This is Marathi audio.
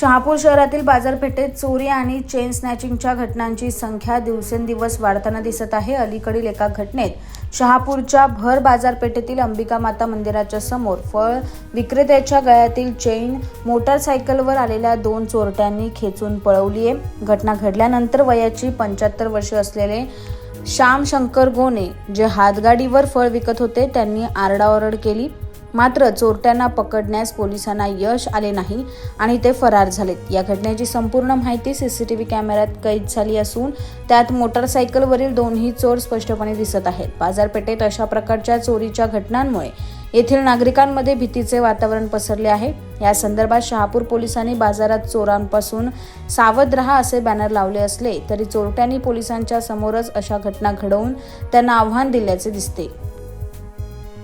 शहापूर शहरातील बाजारपेठेत चोरी आणि चेन स्नॅचिंगच्या घटनांची संख्या दिवसेंदिवस वाढताना दिसत आहे. अलीकडील एका घटनेत शहापूरच्या भर बाजारपेठेतील अंबिका माता मंदिराच्या समोर फळ विक्रेत्याच्या गळ्यातील चेन मोटारसायकलवर आलेल्या दोन चोरट्यांनी खेचून पळवली आहे. घटना घडल्यानंतर वयाची पंच्याहत्तर वर्षे असलेले श्याम शंकर गोने जे हातगाडीवर फळ विकत होते त्यांनी आरडाओरड केली. मात्र चोरट्यांना पकडण्यास पोलिसांना यश आले नाही आणि ते फरार झालेत. या घटनेची संपूर्ण माहिती सीसीटीव्ही कॅमेऱ्यात कैद झाली असून त्यात मोटारसायकलवरील दोन्ही चोर स्पष्टपणे दिसत आहेत. बाजारपेठेत अशा प्रकारच्या चोरीच्या घटनांमुळे येथील नागरिकांमध्ये भीतीचे वातावरण पसरले आहे. या संदर्भात शहापूर पोलिसांनी बाजारात चोरांपासून सावध रहा असे बॅनर लावले असले तरी चोरट्यांनी पोलिसांच्या समोरच अशा घटना घडवून त्यांना आव्हान दिल्याचे दिसते.